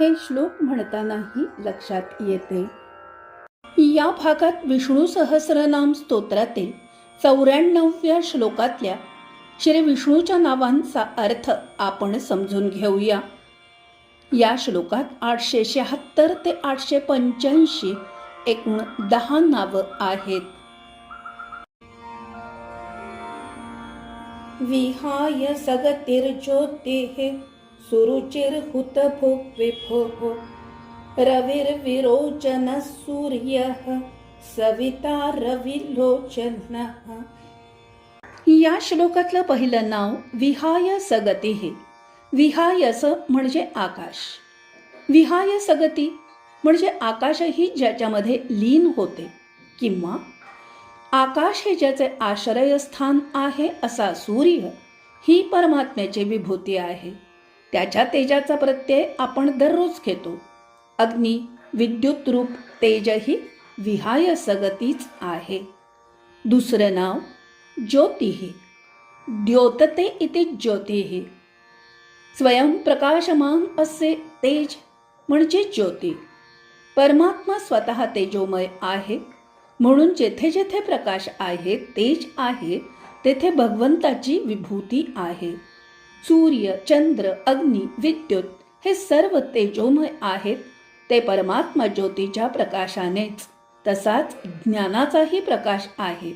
हे श्लोक म्हणतानाही लक्षात येते. या भागात विष्णू सहस्रनाम स्तोत्रातील चौऱ्याण्णव्या श्लोकातल्या श्री विष्णूच्या नावांचा अर्थ आपण समजून घेऊया. या श्लोकात आठशे शहात्तर ते आठशे पंच्याऐंशी एकूण दहा नावं आहेत. विहाय सगतिर्ज्योतिः सुरुचिर्हुत भुक् विभुः रविर्विरोचनः सूर्यः सविता रविलोचनः। या श्लोकातलं पहिलं नाव विहाय सगती हे। विहायस म्हणजे आकाश। विहाय सगती म्हणजे आकाशही ज्याच्यामध्ये लीन होते किंवा आकाश हे ज्याचे आश्रयस्थान आहे असा सूर्य ही परमात्म्याची विभूती आहे। त्याच्या तेजाचा प्रत्यय आपण दररोज घेतो. अग्नी विद्युत रूप तेजही विहाय सगतीच आहे. दुसरं नाव ज्योतिही द्योतते इति ज्योतिही स्वयंप्रकाशमान असे तेज म्हणजे ज्योती. परमात्मा स्वतः तेजोमय आहे. म्हणून जेथे जेथे प्रकाश आहे तेज आहे तेथे भगवंताची विभूती आहे. सूर्य चंद्र अग्नी विद्युत हे सर्व तेजोमय आहेत. ते परमात्मा ज्योतीच्या प्रकाशानेच. तसाच ज्ञानाचाही प्रकाश आहे.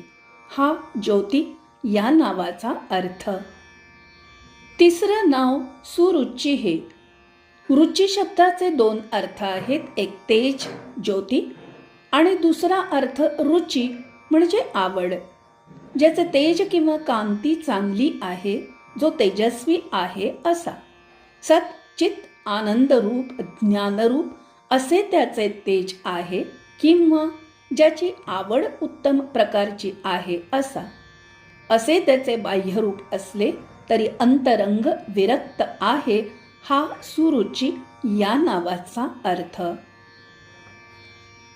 हा ज्योती या नावाचा अर्थ. तिसरं नाव सुरुची हे. रुची शब्दाचे दोन अर्थ आहेत. एक तेज ज्योती आणि दुसरा अर्थ रुची म्हणजे आवड. ज्याचे तेज किंवा कांती चांगली आहे जो तेजस्वी आहे असा. सत चित आनंदरूप ज्ञानरूप असे त्याचे तेज आहे किंवा ज्याची आवड उत्तम प्रकारची आहे असा. असे त्याचे बाह्यरूप असले तरी अंतरंग विरक्त आहे हा सुरुची या नावाचा अर्थ.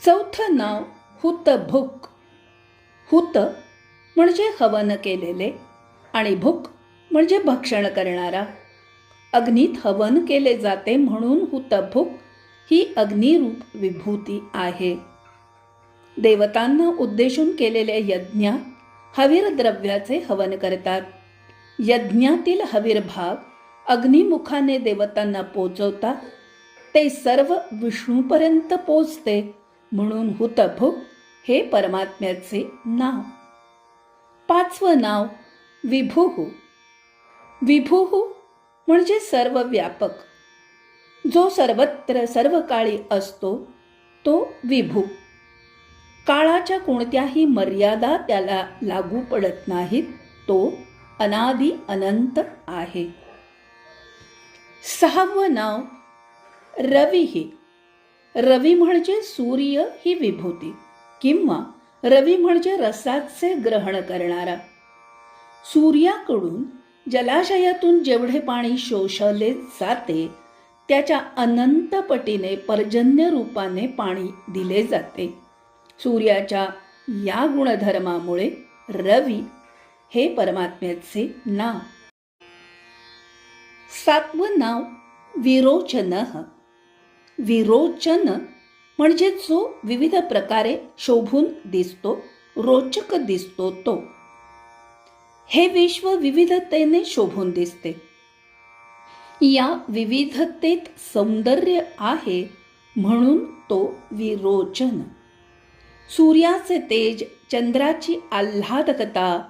चौथं नाव हुत भुक हुत म्हणजे हवन केलेले आणि भुक म्हणजे भक्षण करणारा. अग्नीत हवन केले जाते म्हणून हुतभुक ही अग्निरूप विभूती आहे. देवतांना उद्देशून केलेल्या यज्ञात हवीर द्रव्याचे हवन करतात. यज्ञातील हवीर भाग अग्निमुखाने देवतांना पोचवतात. ते सर्व विष्णूपर्यंत पोचते म्हणून हुतभुक हे परमात्म्याचे नाव. पाचवं नाव विभुहू. विभुः म्हणजे सर्व व्यापक जो सर्वत्र सर्व काळी असतो तो विभू. काळाच्या कोणत्याही मर्यादा त्याला लागू पडत नाहीत तो अनादि अनंत आहे. सहावं नाव रवी. ही रवी म्हणजे सूर्य ही विभूती किंवा रवी म्हणजे रसाचे ग्रहण करणारा. सूर्याकडून जलाशयातून जेवढे पाणी शोषले जाते त्याच्या अनंत पटीने पर्जन्य रूपाने पाणी दिले जाते. सूर्याच्या या गुणधर्मामुळे रवी हे परमात्म्याचे नाव. सातवं नाव विरोचन. विरोचन म्हणजे जो विविध प्रकारे शोभून दिसतो रोचक दिसतो तो. हे विश्व विविधतेने शोभून दिसते. या विविधतेत सौंदर्य आहे म्हणून तो विरोचन. सूर्याचे तेज चंद्राची आल्हादकता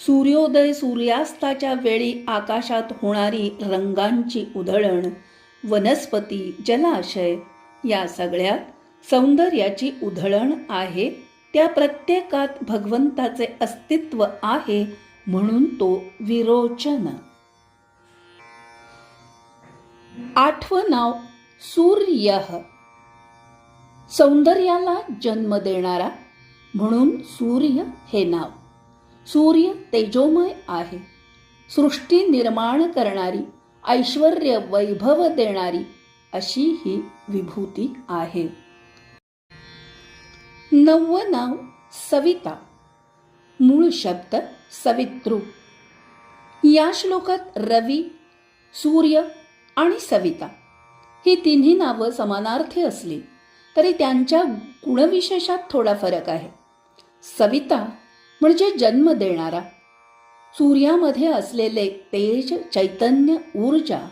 सूर्योदय सूर्यास्ताच्या वेळी आकाशात होणारी रंगांची उधळण वनस्पती जलाशय या सगळ्यात सौंदर्याची उधळण आहे त्या प्रत्येकात भगवंताचे अस्तित्व आहे म्हणून तो विरोचन. आठवं नाव सूर्य. सौंदर्याला जन्म देणारा म्हणून सूर्य हे नाव. सूर्य तेजोमय आहे. सृष्टी निर्माण करणारी ऐश्वर वैभव देणारी अशी ही विभूती आहे. नववं नाव सविता. मूळ शब्द सवितृ. या श्लोकात रवी सूर्य आणि सविता ही तिन्ही नावं समानार्थी असली तरी त्यांच्या गुणविशेषात थोडा फरक आहे. सविता म्हणजे जन्म देणारा. सूर्यामध्ये असलेले तेज चैतन्य ऊर्जा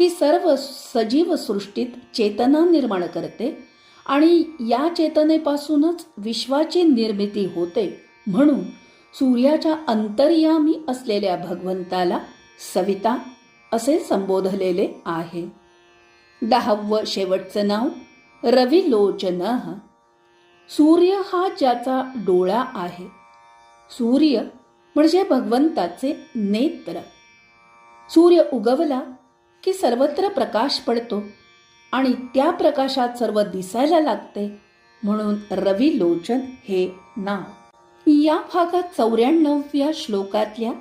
ही सर्व सजीव सृष्टीत चेतना निर्माण करते आणि या चेतनेपासूनच विश्वाची निर्मिती होते म्हणून सूर्याच्या अंतर्यामी असलेल्या भगवंताला सविता असे संबोधलेले आहे. दहावं शेवटचं नाव रविलोचन. सूर्य हा ज्याचा डोळा आहे. सूर्य म्हणजे भगवंताचे नेत्र. सूर्य उगवला की सर्वत्र प्रकाश पडतो आणि त्या प्रकाशात सर्व दिसायला लागते म्हणून रविलोचन हे नाव. या भागात चौऱ्याण्णव्या श्लोकातल्या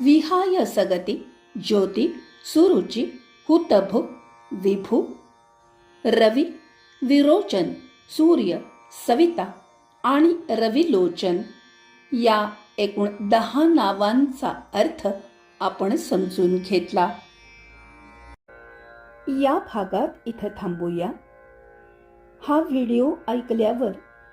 विहाय सगती ज्योती सुरुची हुतभु विभू रवी विरोचन सूर्य सविता आणि रविलोचन या एकूण दहा नावांचा अर्थ आपण समजून घेतला. या भागात इथं थांबूया. हा व्हिडिओ ऐकल्यावर